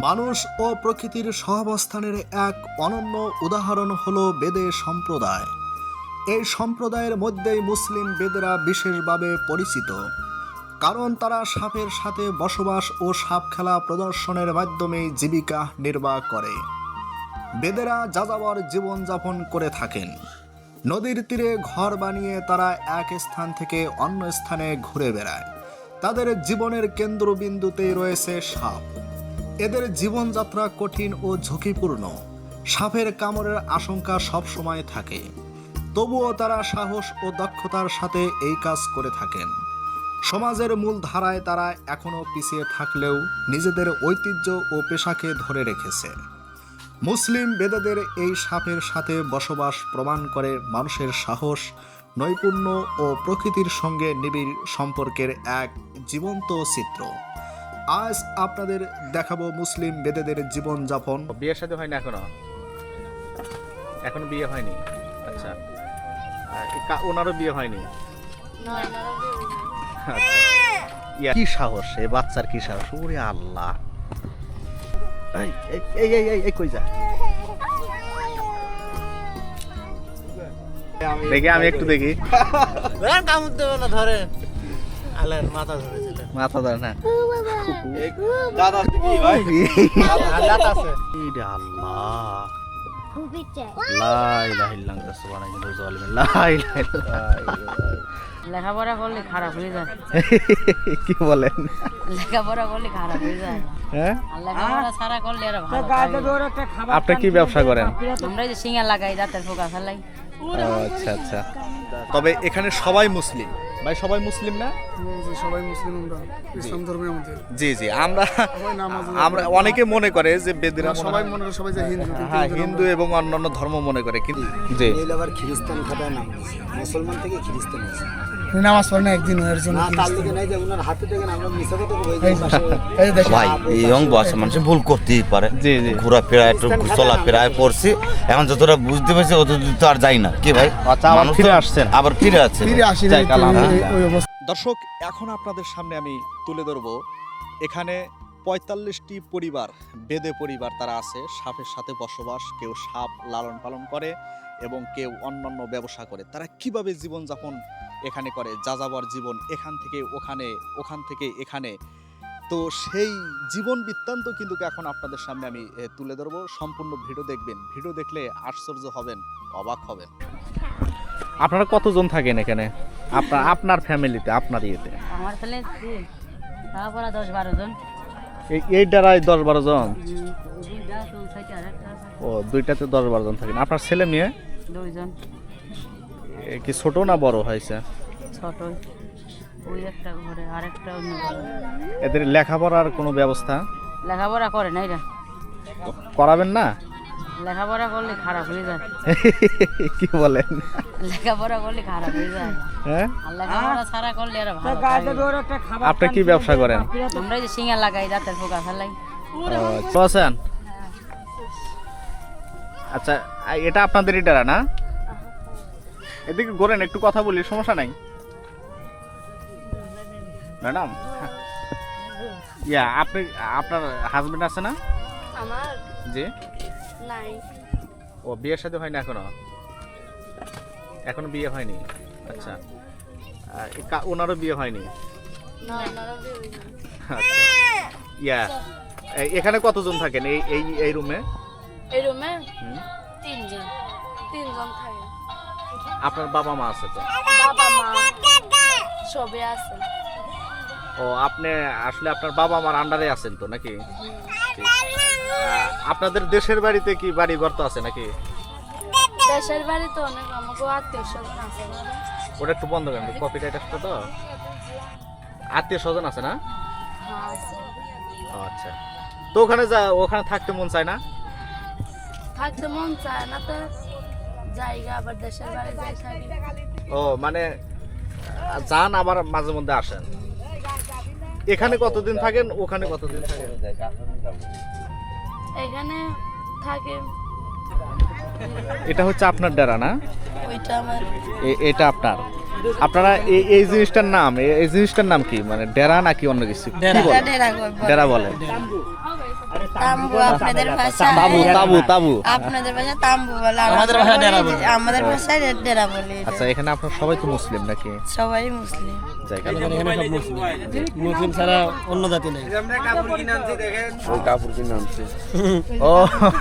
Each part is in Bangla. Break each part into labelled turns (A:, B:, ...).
A: মানুষ ও প্রকৃতির সহাবস্থানের এক অনন্য উদাহরণ হলো বেদে সম্প্রদায়। এই সম্প্রদায়ের মধ্যেই মুসলিম বেদেরা বিশেষভাবে পরিচিত। কারণ তারা সাপের সাথে বসবাস ও সাপ খেলা প্রদর্শনের মাধ্যমে জীবিকা নির্বাহ করে। বেদেরা যাযাবর জীবনযাপন করে থাকেন। নদীর তীরে ঘর বানিয়ে তারা এক স্থান থেকে অন্য স্থানে ঘুরে বেড়ায়। তাদের জীবনের কেন্দ্রবিন্দুতেই রয়েছে সাপ। এদের জীবনযাত্রা কঠিন ও ঝুঁকিপূর্ণ। সাপের কামড়ের আশঙ্কা সবসময় থাকে। তবুও তারা সাহস ও দক্ষতার সাথে এই কাজ করে থাকেন। সমাজের মূল ধারায় তারা এখনও পিছিয়ে থাকলেও নিজেদের ঐতিহ্য ও পেশাকে ধরে রেখেছে। মুসলিম বেদেদের এই সাপের সাথে বসবাস প্রমাণ করে মানুষের সাহস, নৈপুণ্য ও প্রকৃতির সঙ্গে নিবিড় সম্পর্কের এক জীবন্ত চিত্র। আজ আপনাদের দেখাবো মুসলিম বেদেদের জীবনযাপন।
B: বিয়ের সাথে হয়নি এখনও? এখনও বিয়ে হয়নি? আচ্ছা। এ ওনারও বিয়ে হয়নি? আচ্ছা। কি সাহস এই বাচ্চার কি সাহস? ওরে আল্লাহ। এই এই এই এই কই যা? দেখি আমি একটু দেখি।
C: কামড় দেবে না ধরেন। আলের মাথা ধরেছিলেন
B: মাথা ধরে না।
C: দাদা কি ভাই? দাঁত আছে।
B: ইরে আল্লাহ। লা ইলাহা ইল্লাল্লাহ সুবহানাল্লাহি ওয়া লা ইলাহা ইল্লাল্লাহ
D: লেখাপড়া করলে খারাপ হয়ে যায়।
B: কি বলেন?
D: লেখাপড়া করলে খারাপ হয়ে যায়।
B: হ্যাঁ। আপনি কি ব্যবসা করেন?
D: আমরা যে সিঙ্গা লাগাই দাঁতের পোকা ফেলাই।
B: ও, আচ্ছা আচ্ছা। তবে এখানে সবাই মুসলিম। ভাই সবাই মুসলিম না?
E: সবাই মুসলিম আমরা। ইসলাম ধর্মে আমাদের।
B: জি জি আমরা আমরা অনেকে মনে করে যে বেদিরা
E: সবাই মনে করে সবাই যে হিন্দু
B: হ্যাঁ হিন্দু এবং অন্যান্য ধর্ম মনে করে কিন্তু জি।
F: আবার খ্রিস্টান খাতায় নাম মুসলমান থেকে খ্রিস্টান হয়েছে
E: নামাজ পড়ে না একদিন এর জন্য
G: ভাই ইয়ং বয়সে মানুষ ভুল করতেই পারে। ঘোরাফেরা একটু এখন যতটা বুঝতে পেরেছি অত তো আর যাই না। কি ভাই?
B: আচ্ছা,
G: মানুষ
B: ফিরে আসছেন।
G: আবার ফিরে আছে
E: ফিরে আসি
A: দর্শক এখন আপনাদের সামনে আমি তুলে ধরব। এখানে পঁয়তাল্লিশটি পরিবার বেদে পরিবার তারা আছে। সাপের সাথে বসবাস কেউ সাপ লালন পালন করে এবং কেউ অন্যান্য ব্যবসা করে। তারা কীভাবে জীবনযাপন এখানে করে যাযাবর জীবন এখান থেকে ওখানে ওখান থেকে এখানে। তো সেই জীবন বৃত্তান্ত কিন্তু এখন আপনাদের সামনে আমি তুলে ধরবো। সম্পূর্ণ ভিডিও দেখবেন। ভিডিও দেখলে আশ্চর্য হবেন অবাক হবেন।
B: আপনারা কতজন থাকেন এখানে? আপনার আপনার ফ্যামিলিতে আপনার ইয়েতে?
D: আমার ছেলে লেখাপড়া দশ বারো জন।
B: এই ডারায় দশ বারো জন। ও দুইটাতে দশ বারো জন থাকেন। আপনার ছেলে মেয়ে?
D: দুইজন।
B: কি ছোট না বড় হয়েছে?
D: ছোট। ওই একটা ঘরে আর একটা অন্য ঘরে।
B: এদের লেখাপড়ার কোনো ব্যবস্থা?
D: লেখাপড়া করে না এরা
B: করাবেন না?
D: লেখাপড়া করলে খারাপ হয়ে যায়।
B: কি বলেন?
D: লেখাপড়া করলে খারাপ হয়ে যায়।
B: হ্যাঁ?
D: আর লেখাপড়া ছাড়া করলে আর ভালো।
B: আপনি কি ব্যবসা করেন?
D: আমরা যে সিঙ্গা লাগাই দাঁতের পোকা ফেলাই।
B: আছেন? আচ্ছা এটা আপনাদের ইটারা না? এদিকে ঘোরেন একটু কথা বলি সমস্যা নাই। ম্যাডাম ইয়া আপনি আপনার হাজবেন্ড আছে না?
H: আমার?
B: জি।
H: নাই।
B: ও বিয়ের সাথে হয়নি এখনও? এখনও বিয়ে হয়নি? আচ্ছা। ওনারও বিয়ে হয়নি?
H: না আমারও বিয়ে হয়নি।
B: আচ্ছা। ইয়া এখানে কতজন থাকেন এই এই এই রুমে
H: এই রুমে তিনজন। তিনজন থাকে।
B: আপনার বাবা মা আছে তো?
H: বাবা মা। সবে আছে।
B: ও আপনি আসলে আপনার বাবা মার আন্ডারে আছেন তো নাকি? আপনাদের দেশের বাড়িতে কি বাড়ি ঘর তো আছে নাকি?
H: দেশের বাড়ি তো অনেক আমাকে আত্মীয় স্বজন আছে।
B: ওটা একটু বন্ধ করেন কপিটা এটা তো? আত্মীয় স্বজন আছে না?
H: হ্যাঁ
B: ও, আচ্ছা। তো ওখানে যা ওখানে থাকতে মন চায় না?
H: থাকতে মন চায় না তো। জায়গা আবার দেশের বাড়ি যাই থাকি
B: ও মানে যান আবার মাঝে মধ্যে আসেন। এখানে কতদিন থাকেন? ওখানে কতদিন থাকেন?
H: এখানে থাকে
B: এটা হচ্ছে আপনার ডেরা না?
H: ওইটা আমার
B: এ- এটা আপনার। আপনারা এই এই জিনিসটার নাম এই জিনিসটার নাম কি? মানে ডেরা নাকি অন্য কিছু?
H: ডেরা।
B: ডেরা বলে।
H: তাম্বু আপনাদের ভাষা
B: তাবু তাবু তাবু
H: আপনাদের ভাষা তাম্বু বলে
C: আমাদের ভাষায় ডেরা বলি।
H: আমাদের ভাষায় ডেরা বলি
B: আচ্ছা এখানে আপনার সবাই তো মুসলিম নাকি?
H: সবাই মুসলিম।
B: জায়গা
C: এখানে সব মুসলিম। মুসলিম ছাড়া অন্য জাতি নেই।
B: ও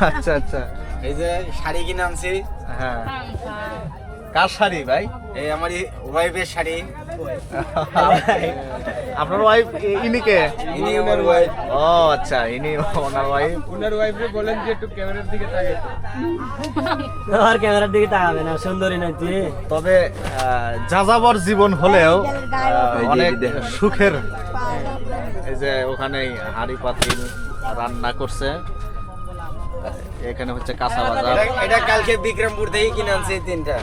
B: আচ্ছা আচ্ছা।
F: এই যে শাড়ি কিনে আনছি।
B: হ্যাঁ। কার শাড়ি ভাই?
F: এই আমার ওয়াইফের শাড়ি।
B: আপনার ওয়াইফ ইনিকে?
F: ইনি আমার ওয়াইফ
B: ও আচ্ছা ইনি ওনার ওয়াইফ
C: আর ক্যামেরার দিকে তাকাবে না সুন্দরী নাই তুই।
B: তবে আহ, যাযাবর জীবন হলেও অনেক সুখের। এই যে ওখানে হাড়ি পাতিল রান্না করছে। এখানে হচ্ছে কাঁচা বাজার।
F: এটা- কালকে বিক্রমপুর থেকে কিনে আনছি এই তিনটা।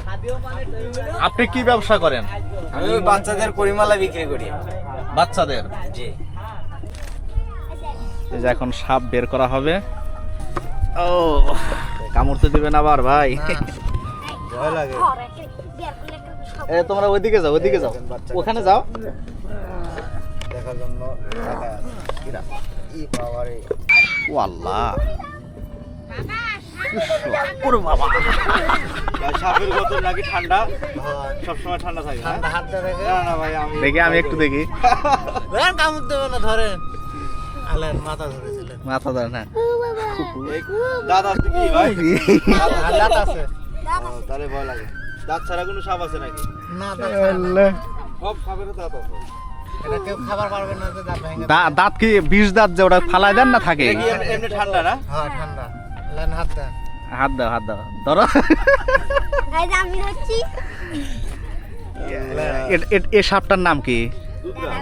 B: আপনি কি ব্যবসা করেন?
F: আমি ওই বাচ্চাদের পরিমালা বিক্রি করি।
B: বাচ্চাদের?
F: জি।
B: এই যে এখন সাপ বের করা হবে। ও। কামড় তো দিবেন আবার ভাই।
F: ভয় লাগে।
B: এ তোমরা ওইদিকে যাও ওইদিকে যাও। ওখানে যাও।
F: দেখার জন্য
B: ও আল্লাহ। ওরে বাবা।
F: সাপের বোতল নাকি ঠান্ডা? সবসময় ঠান্ডা থাকে হ্যাঁ? না না ভাই আমি
B: দেখি আমি একটু দেখি।
C: ধরেন কামড় দেবে না ধরেন। আলের মাথা ধরেছিলেন।
B: মাথা ধরে না
F: দাঁত আছে কি ভাই?
C: দাঁত আছে।
F: তাহলে ভয় লাগে। দাঁত ছাড়া কোনো সাপ আছে নাকি?
C: না দাঁত
F: সব সাপের দাঁত আছে।
C: এটা কেউ খাবার পারবে না যে দাঁত ভেঙে
B: দা- দাঁত কি বিষ দাঁত যে ওটা ফালাই দেন না থাকে?
F: এমনি- এমনি ঠান্ডা না?
C: হ্যাঁ ঠান্ডা। লেন হাত দেন
B: হাত দাও হাত দাও। ধরো।
H: আমি হচ্ছি
B: এ- এ- এ সাপটার নাম কি?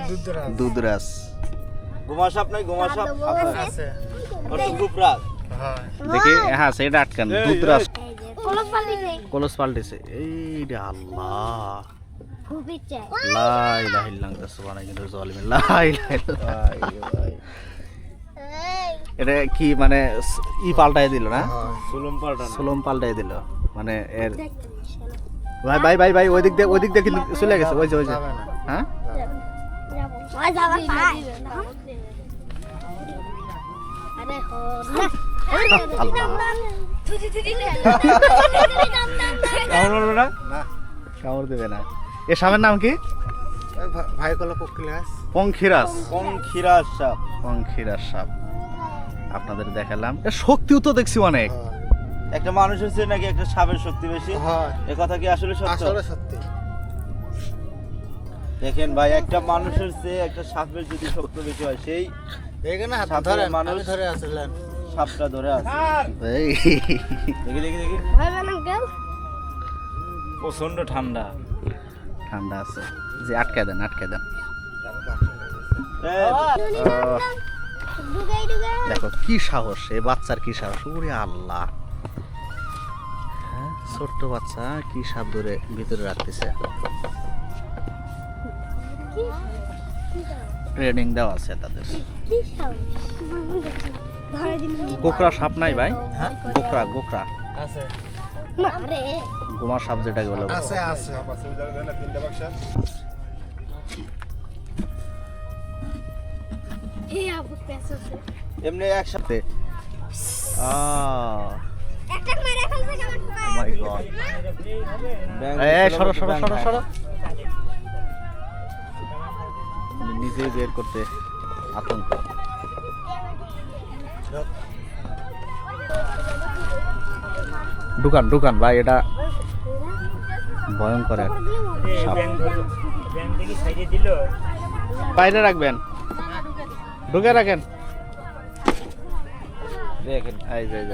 C: দুধরা
B: দুধরাজ।
F: গোমা সাপ নাই গোমা সাপ
C: আছে। হ্যাঁ।
B: দেখি হ্যাঁ সেটা আটকান। দুধরাজ।
H: কলস পাল্টি নেই
B: কলস পাল্টেছে। এই রে আল্লাহ।
H: খুবই চাই।
B: লা ইলাহা ইল্লাল্লাহ সুবহানাল্লাহি জালিমিন লা ইলাহা ইল্লাল্লাহ। এটা কি মানে ই পাল্টাই দিল না?
F: সুলম পাল্টা
B: সুলম পাল্টাই দিল। মানে এর ভাই ভাই ভাই ভাই ওই দিক দিয়ে ওই দিক দিয়ে কিন্তু চলে গেছে ওই যে ওই যে।
C: না।
B: হ্যাঁ?
H: ওই যাবার আরে
B: কামড় দেবে না। এ সাপের নাম কি?
C: ভাই কলা পক্ষিলাস
B: পঙ্খিরাজ।
F: কম সাপ
B: পঙ্খিরাজ সাপ আপনাদের দেখালাম। শক্তিও তো দেখছি অনেক।
F: একটা মানুষের চেয়ে নাকি একটা সাপের শক্তি বেশি।
C: হয়।
F: এ কথা কি আসলে সত্য?
C: আসলে সত্যি।
F: দেখেন ভাই একটা মানুষের চেয়ে একটা সাপের যদি শক্তি বেশি হয় সেই
C: এখানে হাত
F: সাপের
C: ধরেন
F: মানুষ-
C: ধরে আসলেন
F: সাপটা ধরে আছে। দেখি দেখি দেখি।
H: ভাই বানাম
F: প্রচণ্ড ঠান্ডা।
B: ঠান্ডা আছে। যে আটকে দেন আটকে দেন।
F: এ,
B: আহ,
H: ডুগাই ডুগাই
B: দেখো কি সাহস এই বাচ্চার কি সাহস। ওরে আল্লাহ। হ্যাঁ ছোট্ট বাচ্চা কি সাপ ধরে ভিতরে রাখতেছে। ট্রেনিং দেওয়া আছে তাদের। গোকরা সাপ নাই ভাই? হ্যাঁ? গোকরা গোকরা
C: আছে।
H: মারে।
B: সাপ যেটাকে বলে
C: আছে আছে।
F: খায়।
B: সরো নিজে বের করতে আতঙ্ক। দোকান দোকান ভাই এটা ভয়ঙ্কর এক বাইরে রাখবেন। ঢুকে রাখেন।
F: দেখেন
B: এই যে।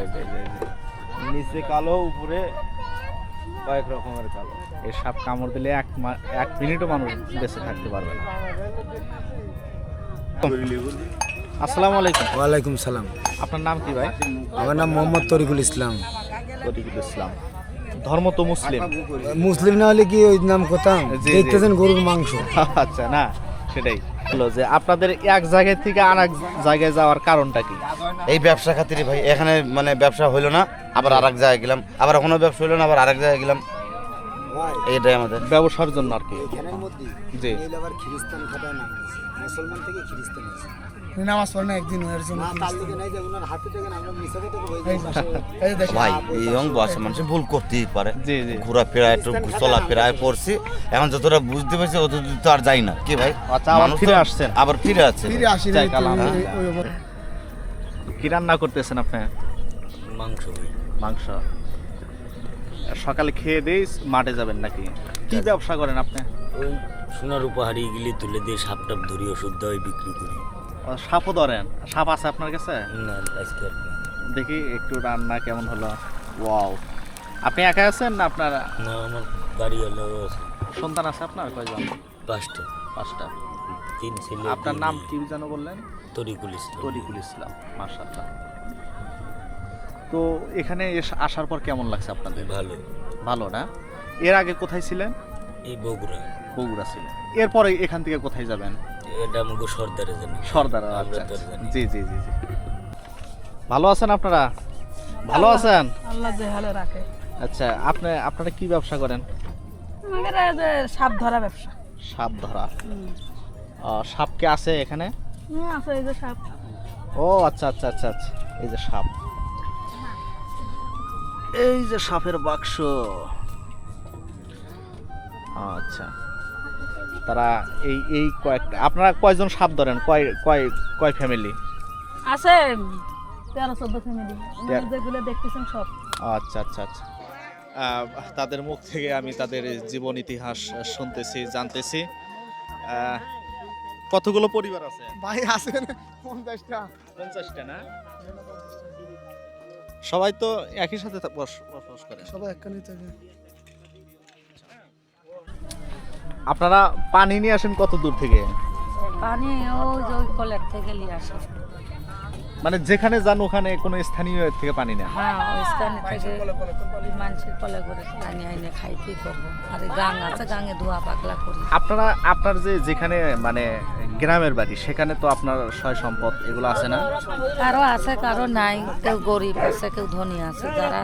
F: নিচে কালো উপরে কয়েক রকমের কালো।
B: এই সাপ কামড় দিলে এক মা- এক মিনিটও মানুষ বেঁচে থাকতে পারবে না। আসসালামু আলাইকুম।
E: ওয়ালাইকুম সালাম।
B: আপনার নাম কি ভাই?
E: আমার নাম মোহাম্মদ তরিকুল ইসলাম।
B: তরিকুল ইসলাম। ধর্ম তো মুসলিম।
E: মুসলিম না হলে কি ওই নাম করতাম। দেখতেছেন গরুর মাংস।
B: আচ্ছা না সেটাই। হলো যে আপনাদের এক জায়গা থেকে আর এক জায়গায় যাওয়ার কারণটা কি?
G: এই ব্যবসা খাতিরে ভাই এখানে মানে ব্যবসা হইল না আবার আর এক জায়গায় গেলাম আবার ওখানে ব্যবসা হইল না আবার আর এক জায়গায় গেলাম। এইটাই আমাদের।
B: ব্যবসার জন্য আর কি। জি।
E: মুসলমান থেকে খ্রিস্টান আছে নামাজ পড়ে না একদিন হয়েছে
G: ভাই এই বয়সে মানুষ ভুল করতেই পারে।
B: জি জি।
G: ঘোরাফেরা একটু চলাফেরায় পড়ছি। এখন যতটা বুঝতে পারছি অত তো আর যাই না। কি ভাই?
B: আচ্ছা, আবার ফিরে আসছেন।
G: আবার ফিরে আছে
E: ফিরে আসি
B: কি রান্না করতেছেন আপনি?
C: মাংস
B: মাংস। সকালে খেয়ে দিয়ে মাঠে যাবেন নাকি? কি ব্যবসা করেন আপনি?
C: ওই সোনার উপহারি গিলি তুলে দিয়ে সাপ টাপ ধরি ওষুধ দেওয়াই বিক্রি করি।
B: সাপও ধরেন? সাপ আছে আপনার কাছে?
C: না আজকে
B: দেখি একটু রান্না কেমন হলো। ওয়াও। আপনি একা আছেন না আপনার?
C: না আমার বাড়ি হলো
B: সন্তান আছে আপনার কয়জন?
C: পাঁচটা।
B: পাঁচটা।
C: তিন ছেলে
B: আপনার নাম। কি যেন বললেন?
C: তরিকুল ইসলাম।
B: তরিকুল ইসলাম মাশাআল্লাহ। তো এখানে এস- আসার পর কেমন লাগছে আপনাদের?
C: ভালো।
B: ভালো না? এর আগে কোথায় ছিলেন?
C: এই বগুড়া।
B: বগুড়া ছিলেন। এরপরে এখান থেকে কোথায় যাবেন?
C: এটা আমাকে সর্দারে জানি।
B: সর্দার আচ্ছা। জি জি জি জি। ভালো আছেন আপনারা? ভালো আছেন?
I: আল্লাহ যে হালে রাখে।
B: আচ্ছা আপনি আপনারা কি ব্যবসা করেন?
I: আমাদের যে সাপ ধরা ব্যবসা।
B: সাপ ধরা। সাপ কে আছে এখানে?
I: আছে এই যে সাপ।
B: ও আচ্ছা আচ্ছা আচ্ছা আচ্ছা। এই যে সাপ। এই যে সাপের বাক্স। আচ্ছা। তারা এই এই কয়েকটা আপনারা কয়জন সাপ ধরেন? কয় কয় কয় ফ্যামিলি
I: আছে তেরো চোদ্দ ফ্যামিলি। যেগুলো দেখতেছেন সব।
B: আচ্ছা আচ্ছা আচ্ছা। তাদের মুখ থেকে আমি তাদের জীবন ইতিহাস শুনতেছি জানতেছি। কতগুলো পরিবার আছে?
E: ভাই আসেন পঞ্চাশটা।
B: পঞ্চাশটা না? সবাই তো একই সাথে বসবাস করে।
E: সবাই একখানি থাকে।
B: আপনারা পানি নিয়ে আসেন কত দূর থেকে?
D: পানি ওই যে ওই কলের থেকে নিয়ে আসে।
B: মানে যেখানে যান ওখানে কোনো স্থানীয় থেকে পানি না
D: হ্যাঁ ওই থেকে। মানুষের কলে করে পানি আইনে খাই কি করব? আর গাং আছে গাঙে ধোয়া পাগলা করি।
B: আপনারা আপনার যে যেখানে মানে গ্রামের বাড়ি সেখানে তো আপনার সয় সম্পদ এগুলো আছে না?
D: কারও আছে কারও নাই। কেউ গরিব আছে কেউ ধনী আছে। যারা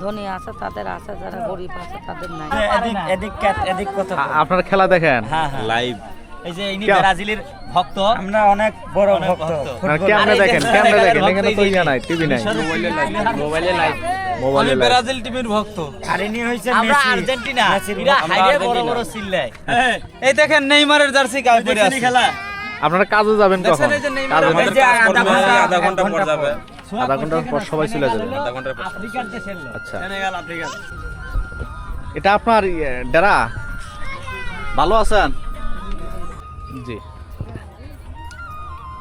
D: ধনী আছে তাদের আছে যারা গরিব আছে তাদের নাই।
C: এদিক এদিক ক্যাট- এদিক কত
B: আ- খেলা দেখেন?
C: লাইভ এই যে ইনি ব্রাজিলের ভক্ত? আমরা অনেক বড় ভক্ত।
B: কেমনে দেখেন কেমনে দেখেন এখানে তো ইয়া নাই টিভি নাই।
C: মোবাইলে লাইভ
B: মোবাইলে।
C: ব্রাজিল টিমের ভক্ত। আর ইনি হইছে আমরা আর্জেন্টিনা। এরা হাইরে বড় বড় চিল্লায় এই দেখেন নেইমারের জার্সি গায়ে পরে আছে। খেলা।
B: আপনারা কাজে যাবেন কখন? কাজে
C: এই আধা ঘণ্টা আধা ঘণ্টা পর যাবে।
B: আধা ঘণ্টার পর সবাই চলে যাবে।
C: আফ্রিকার দেশের লোক।
B: আচ্ছা।
C: সেনেগাল আফ্রিকা
B: এটা আপনার ইয়ে, ডেরা? ভালো আছেন? জি।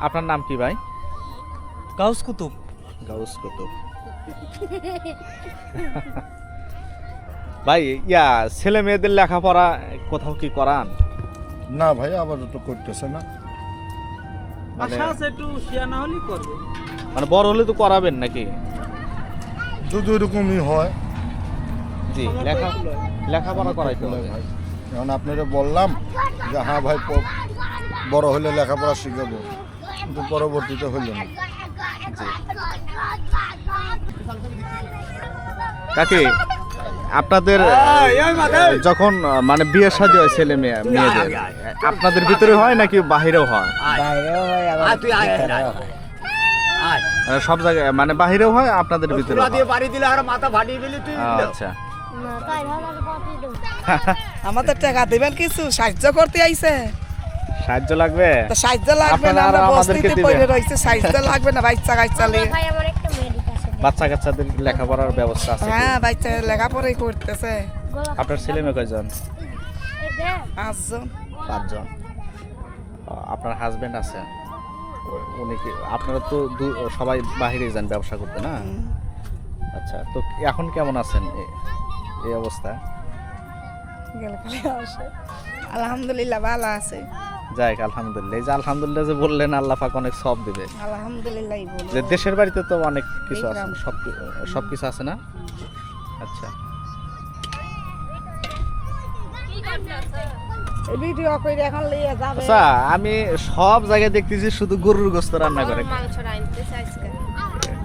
B: আপনার নাম কি ভাই?
C: গাউস কুতুব।
B: গাউস কুতুব। ভাই ইয়া ছেলে মেয়েদের লেখাপড়া কোথাও কি করান?
J: না ভাই আবার তো করতেছে না।
B: মানে
C: আশা আছে একটু শিয়ানা হলি করবে।
B: মানে বড় হলে তো করাবেন নাকি?
J: শুধু এরকমই হয়।
B: জি লেখা লেখাপড়া করাইতে হবে।
J: ভাই এখন আপনারা বললাম যে হ্যাঁ ভাই বড় হলে লেখাপড়া শিখাবো। কিন্তু পরবর্তীতে হইল না।
B: কাকি আপনাদের যখন মানে বিয়ে শাদী হয় ছেলে মেয়ে মেয়েদের আপনাদের ভিতরে হয় নাকি বাহিরেও হয়? সব জায়গায় মানে বাহিরেও হয় আপনাদের ভিতরে
C: বাড়ি দিলে আর মাথা ফাটিয়ে দিলি তুই
B: আচ্ছা।
I: আমাদের টাকা দেবেন কিছু সাহায্য করতে আইছে।
B: সাহায্য লাগবে?
I: সাহায্য লাগবে না আমরা
B: আমাদেরকে
I: বস্তিতে পড়ে রয়েছে সাহায্য লাগবে না বাচ্চা কাচ্চা নিয়ে।
B: বাচ্চা কাচ্চাদের লেখাপড়ার ব্যবস্থা আছে
I: হ্যাঁ বাচ্চা লেখাপড়াই করতেছে।
B: আপনার ছেলে মেয়ে কয়জন
I: পাঁচজন।
B: পাঁচজন। আপনার হাজবেন্ড আছে? উনি কি আপনারা তো দু- সবাই বাহিরে যান ব্যবসা করতে না? আচ্ছা তো এখন কেমন আছেন এই অবস্থা?
I: গেলে খালি আসে। আলহামদুলিল্লাহ ভালো আছে।
B: যাই আলহামদুলিল্লাহ। এই যে আলহামদুলিল্লাহ যে বললেন আল্লাহ পাক অনেক সব দিবে।
I: আলহামদুলিল্লাহ বলো।
B: যে দেশের বাড়িতে তো অনেক কিছু আছে সব সব কিছু আছে না? আচ্ছা। আচ্ছা আমি সব জায়গায় দেখতেছি শুধু গরুর গোস্ত রান্না করে।
H: মাংস রাইনতে চাইছে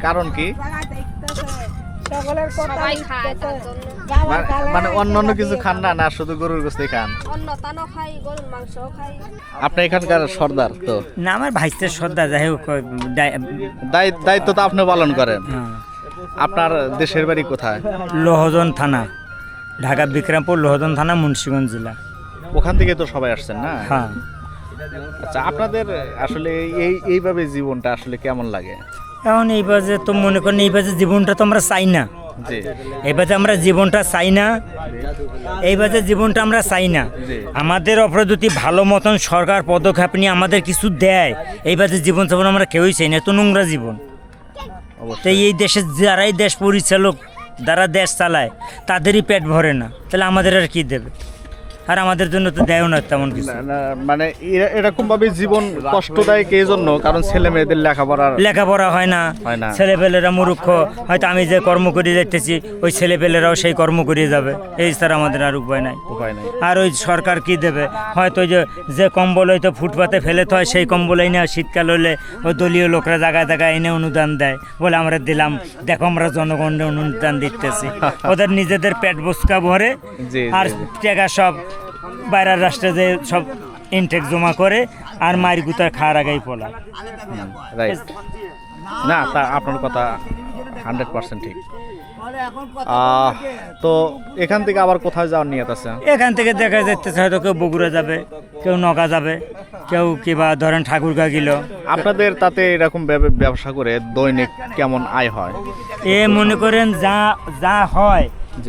B: কারণ কি?
H: সকলের
B: মানে- মানে অন্য অন্য কিছু খান না না শুধু গরুর গোস্তই খান।
H: অন্য তানো খাই গরুর মাংসও খাই
B: আপনি এখানকার সর্দার তো।
C: না আমার ভাইস্তের শ্রদ্ধা যাই হোক
B: দায়িত্ব দায়িত্ব তো আপনি পালন করেন। আপনার দেশের বাড়ি কোথায়?
C: লোহজন থানা ঢাকা বিক্রমপুর লোহজন থানা মুন্সিগঞ্জ জেলা।
B: ওখান থেকে তো সবাই আসছেন না?
C: হ্যাঁ।
B: আচ্ছা আপনাদের আসলে এই এইভাবে জীবনটা আসলে কেমন লাগে?
C: এখন এই বাজে তো মনে করেন এই বাজে জীবনটা তো আমরা চাই না। এই বাজে আমরা জীবনটা চাই না। এই বাজে জীবনটা আমরা চাই না। আমাদের অপরে যদি ভালো মতন সরকার পদক্ষেপ নিয়ে আমাদের কিছু দেয় এই বাজে জীবন যাপন আমরা কেউই চাই না। এত নোংরা জীবন। তো এই দেশের যারাই দেশ পরিচালক যারা দেশ চালায় তাদেরই পেট ভরে না। তাহলে আমাদের আর কি দেবে? আর আমাদের জন্য তো দেয় না তেমন কিছু।
B: মানে এরকম ভাবে জীবন কষ্টদায়ক এই জন্য? কারণ ছেলে মেয়েদের লেখাপড়ার
C: লেখাপড়া হয় না।
B: ছেলে
C: পেলেরা মূর্খ। হয়তো আমি যে কর্ম করে যাইতেছি ওই ছেলে পেলেরাও সেই কর্ম করে যাবে। এই স্যার আমাদের আর উপায় নাই।
B: উপায় নেই।
C: আর ওই সরকার কি দেবে? হয়তো ওই যে যে কম্বল হয়তো ফুটপাতে ফেলেতে হয় সেই কম্বল এনে শীতকাল হলে ওই দলীয় লোকরা জায়গায় জায়গায় এনে অনুদান দেয়। বলে আমরা দিলাম দেখো আমরা জনগণের অনুদান দিতেছি। ওদের নিজেদের পেট বসকা ভরে আর টাকা সব বাইরের রাষ্ট্রে যে সব ইনটেক জমা করে আর মায়ের গুতার খাওয়ার আগেই
B: রাইট না তা আপনার কথা হান্ড্রেড পার্সেন্ট ঠিক। তো এখান থেকে আবার কোথায় যাওয়ার নিয়ত আছে?
C: এখান থেকে দেখা যাচ্ছে হয়তো কেউ বগুড়া যাবে কেউ নগা যাবে কেউ কিবা ধরেন ঠাকুরগা গেল।
B: আপনাদের তাতে এরকম ব্যবসা করে দৈনিক কেমন আয় হয়?
C: এ মনে করেন যা যা হয়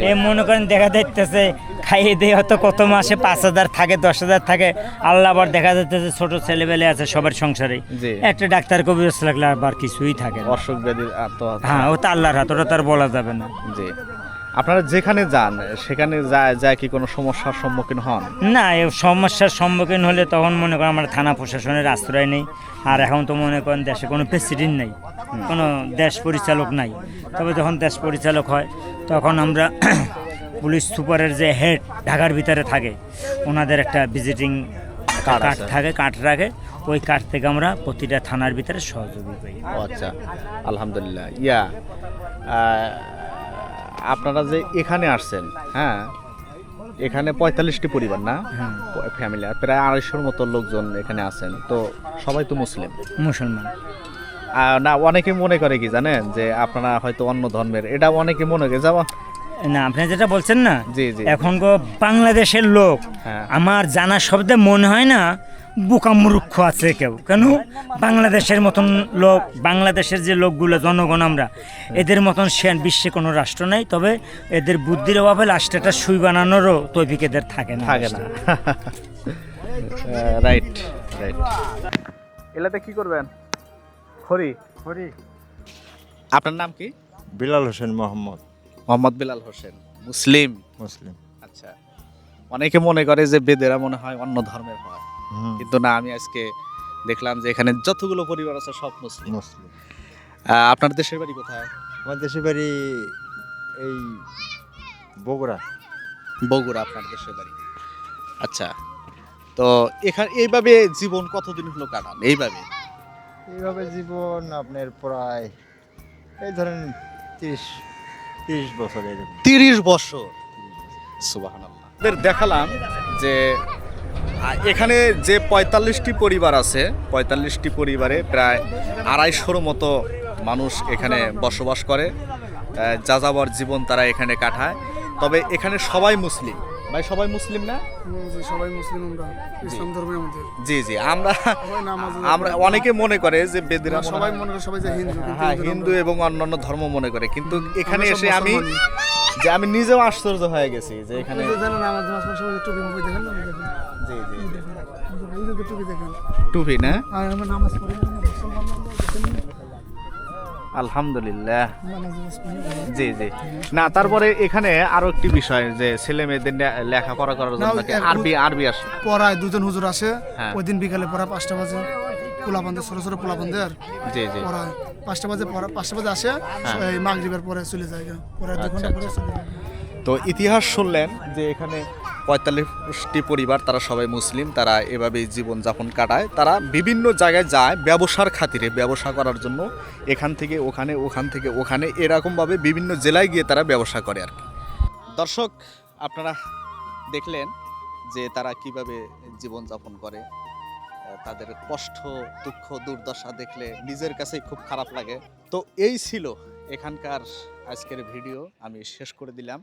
C: এ মনে করেন দেখা যাইতেছে খাইয়ে দিয়ে হয়তো কত মাসে পাঁচ হাজার থাকে দশ হাজার থাকে। আল্লাহ আবার দেখা যাইতেছে ছোট ছেলেবেলে আছে সবার সংসারে। একটা ডাক্তার কবিরাজ লাগলে আবার কিছুই থাকে
B: অসুখ ব্যাধি
C: হ্যাঁ ও তো আল্লাহর হাত ওটা তো আর বলা যাবে না।
B: জি। আপনারা যেখানে যান সেখানে যায় যায় কি কোনো সমস্যার সম্মুখীন হন?
C: না সমস্যার সম্মুখীন হলে তখন মনে করেন আমরা থানা প্রশাসনের আশ্রয় নেই। আর এখন তো মনে করেন দেশে কোনো প্রেসিডেন্ট নেই কোনো দেশ পরিচালক নাই। তবে যখন দেশ পরিচালক হয় তখন আমরা পুলিশ সুপারের যে হেড ঢাকার ভিতরে থাকে ওনাদের একটা ভিজিটিং
B: কার্ড
C: থাকে কার্ড রাখে। ওই কার্ড থেকে আমরা প্রতিটা থানার ভিতরে সহযোগী পাই
B: আচ্ছা আলহামদুলিল্লাহ। ইয়া আপনারা যে এখানে আসছেন হ্যাঁ এখানে পঁয়তাল্লিশটি পরিবার না। ফ্যামিলি প্রায় আড়াইশোর মতো লোকজন এখানে আছেন। তো সবাই তো মুসলিম।
C: মুসলমান।
B: না অনেকে মনে করে কি জানেন? যে আপনারা হয়তো অন্য ধর্মের এটা অনেকে মনে করে যাওয়া
C: না আপনি যেটা বলছেন না
B: জি, জি।
C: এখন গো বাংলাদেশের লোক
B: হ্যাঁ।
C: আমার জানা শব্দে মনে হয় না বোকা মূর্খ আছে কেউ। কেন? বাংলাদেশের মতন লোক বাংলাদেশের যে লোকগুলো জনগণ আমরা এদের মতন সে বিশ্বে কোনো রাষ্ট্র নাই তবে এদের বুদ্ধির অভাবে লাস্টেটা সুই বানানোরও তৈফিক এদের থাকে না।
B: থাকে না। রাইট রাইট এলাতে কি করবেন? হরি
J: হরি
B: আপনার নাম কি?
J: বিলাল হোসেন মোহাম্মদ।
B: মোহাম্মদ বিলাল হোসেন মুসলিম।
J: মুসলিম।
B: আচ্ছা অনেকে মনে করে যে বেদেরা মনে হয় অন্য ধর্মের হয়। কিন্তু না আমি আজকে দেখলাম যে এখানে যতগুলো পরিবার আছে সব মুসলিম।
J: মুসলিম।
B: আপনার দেশের বাড়ি কোথায়?
J: আমার দেশের বাড়ি এই বগুড়া।
B: বগুড়া আপনার দেশের বাড়ি। আচ্ছা তো এখানে এইভাবে জীবন কতদিন হলো কাটান? এইভাবে।
J: এইভাবে জীবন আপনার প্রায় এই ধরেন তিরিশ তিরিশ বছর
B: তিরিশ বছর। সুবাহানাল্লাহ। দেখালাম যে এখানে যে পঁয়তাল্লিশটি পরিবার আছে পঁয়তাল্লিশটি পরিবারে প্রায় আড়াইশোর মতো মানুষ এখানে বসবাস করে। যা যাযাবর জীবন তারা এখানে কাটায়। তবে এখানে সবাই মুসলিম। ভাই সবাই মুসলিম না?
E: সবাই মুসলিম আমরা। ইসলাম
B: জি জি আমরা আমরা অনেকে মনে করে যে বেদিরা
E: সবাই মনে করে সবাই যে হিন্দু
B: হ্যাঁ
E: হিন্দু
B: এবং অন্যান্য ধর্ম মনে করে। কিন্তু এখানে এসে আমি যে আমি নিজেও আশ্চর্য হয়ে গেছি যে এখানে
E: জানেন পড়ে সবাই টুপি মুপি দেখেন
B: জি জি
E: টুপি দেখেন।
B: টুপি না?
E: আর আমরা নামাজ পড়ি না,
B: আলহামদুলিল্লাহ।
E: আমরা নামাজ পড়ি না।
B: জি জি। না তারপরে এখানে আরও একটি বিষয় যে ছেলে মেয়েদের লেখাপড়া করার জন্য আরবি আরবি আসে।
E: পড়ায় দুজন হুজুর আসে।
B: হ্যাঁ।
E: ওই দিন বিকালে পড়া পাঁচটা বাজে। পোলাপানদের ছোট ছোট পোলাপানদের
B: জি জি।
E: পড়ায়। পাঁচটা বাজে পড়া পাঁচটা বাজে আসে এই মাগরিবের পরে চলে যায়। পরে দুই ঘণ্টা
B: আচ্ছা,
E: পরে
B: আচ্ছা।
E: চলে যায়।
B: তো ইতিহাস শুনলেন যে এখানে পঁয়তাল্লিশটি পরিবার, তারা সবাই মুসলিম, তারা এভাবেই জীবনযাপন কাটায়। তারা বিভিন্ন জায়গায় যায় ব্যবসার খাতিরে, ব্যবসা করার জন্য এখান থেকে ওখানে, ওখান থেকে ওখানে, এরকমভাবে বিভিন্ন জেলায় গিয়ে তারা ব্যবসা করে আর কি। দর্শক, আপনারা দেখলেন যে তারা কীভাবে জীবনযাপন করে, তাদের কষ্ট, দুঃখ, দুর্দশা দেখলে নিজের কাছেই খুব খারাপ লাগে। তো এই ছিল এখানকার আজকের ভিডিও, আমি শেষ করে দিলাম।